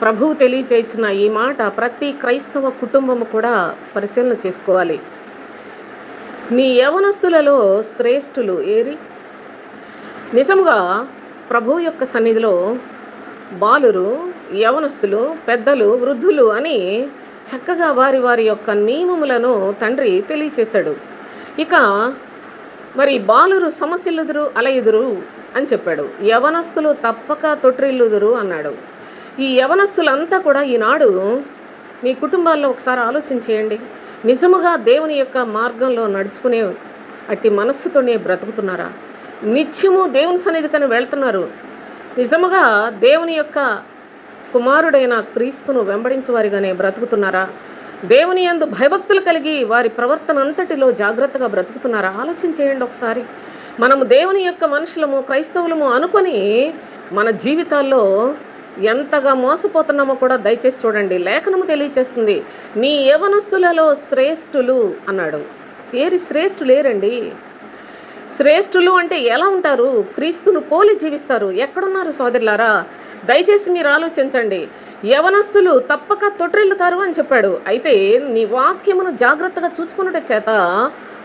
ప్రభువు తెలియచేసిన ఈ మాట ప్రతి క్రైస్తవ కుటుంబము కూడా పరిశీలన చేసుకోవాలి. నీ యవనస్తులలో శ్రేష్ఠులు ఏరి? నిజముగా ప్రభు యొక్క సన్నిధిలో బాలురు యవనస్తులు పెద్దలు వృద్ధులు అని చక్కగా వారి వారి యొక్క నియమములను తండ్రి తెలియచేశాడు. ఇక మరి బాలురు సమస్యలుదురు అలయుదురు అని చెప్పాడు. యవనస్తులు తప్పక తొట్రిల్లుదురు అన్నాడు. ఈ యవనస్తులంతా కూడా ఈనాడు మీ కుటుంబాల్లో ఒకసారి ఆలోచన చేయండి నిజముగా దేవుని యొక్క మార్గంలో నడుచుకునే అట్టి మనస్సుతోనే బ్రతుకుతున్నారా? నిత్యము దేవుని సన్నిధికని వెళ్తున్నారు. నిజముగా దేవుని యొక్క కుమారుడైన క్రీస్తును వెంబడించే వారిగానే బ్రతుకుతున్నారా? దేవుని యందు భయభక్తులు కలిగి వారి ప్రవర్తన అంతటిలో జాగ్రత్తగా బ్రతుకుతున్నారా? ఆలోచన చేయండి ఒకసారి. మనము దేవుని యొక్క మనుషులము క్రైస్తవులము అనుకొని మన జీవితాల్లో ఎంతగా మోసపోతున్నామో కూడా దయచేసి చూడండి. లేఖనము తెలియచేస్తుంది నీ యవనస్తులలో శ్రేష్ఠులు అన్నాడు. ఏరి శ్రేష్ఠులు లేరండి. శ్రేష్ఠులు అంటే ఎలా ఉంటారు? క్రీస్తును పోలి జీవిస్తారు. ఎక్కడున్నారు సోదరులారా? దయచేసి మీరు ఆలోచించండి. యవనస్తులు తప్పక తొట్రిల్లుతారు అని చెప్పాడు. అయితే నీ వాక్యమును జాగ్రత్తగా చూసుకున్నట చేత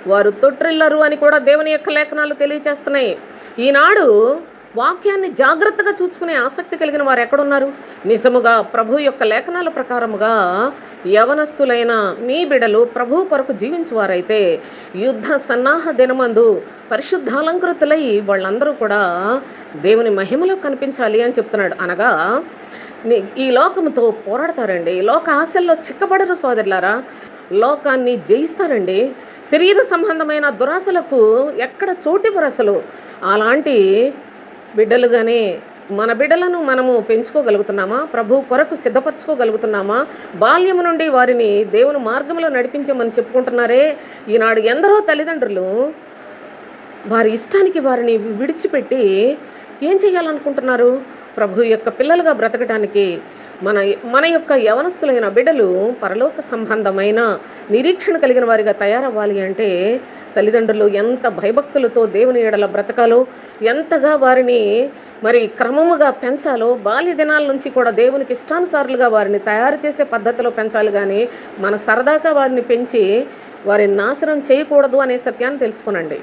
వారు తొట్రిల్లరు అని కూడా దేవుని యొక్క లేఖనాలు తెలియచేస్తున్నాయి. ఈనాడు వాక్యాన్ని జాగ్రత్తగా చూసుకునే ఆసక్తి కలిగిన వారు ఎక్కడున్నారు? నిజముగా ప్రభు యొక్క లేఖనాల ప్రకారముగా యవనస్తులైన మీ బిడలు ప్రభు కొరకు జీవించువారైతే యుద్ధ సన్నాహ దినమందు పరిశుద్ధాలంకృతులై వాళ్ళందరూ కూడా దేవుని మహిమలో కనిపించాలి అని చెప్తున్నాడు. అనగా ఈ లోకముతో పోరాడతారండి. లోక ఆశల్లో చిక్కబడరు సోదరులారా. లోకాన్ని జయిస్తారండి. శరీర సంబంధమైన దురాశలకు ఎక్కడ చోటివ్వరు అసలు. బిడ్డలు కానీ మన బిడ్డలను మనము పెంచుకోగలుగుతున్నామా? ప్రభు కొరకు సిద్ధపరచుకోగలుగుతున్నామా? బాల్యము నుండి వారిని దేవుని మార్గంలో నడిపించమని చెప్పుకుంటున్నారే. ఈనాడు ఎందరో తల్లిదండ్రులు వారి ఇష్టానికి వారిని విడిచిపెట్టి ఏం చేయాలనుకుంటున్నారు? ప్రభు యొక్క పిల్లలుగా బ్రతకటానికి మన మన యొక్క యవనస్తులైన బిడ్డలు పరలోక సంబంధమైన నిరీక్షణ కలిగిన వారిగా తయారవ్వాలి అంటే తల్లిదండ్రులు ఎంత భయభక్తులతో దేవుని ఎడల బ్రతకాలో ఎంతగా వారిని మరి క్రమముగా పెంచాలో బాల్య దినాల నుంచి కూడా దేవునికి ఇష్టానుసారులుగా వారిని తయారు చేసే పద్ధతిలో పెంచాలి కానీ మన సరదాగా వారిని పెంచి వారిని నాశనం చేయకూడదు అనే సత్యాన్ని తెలుసుకునండి.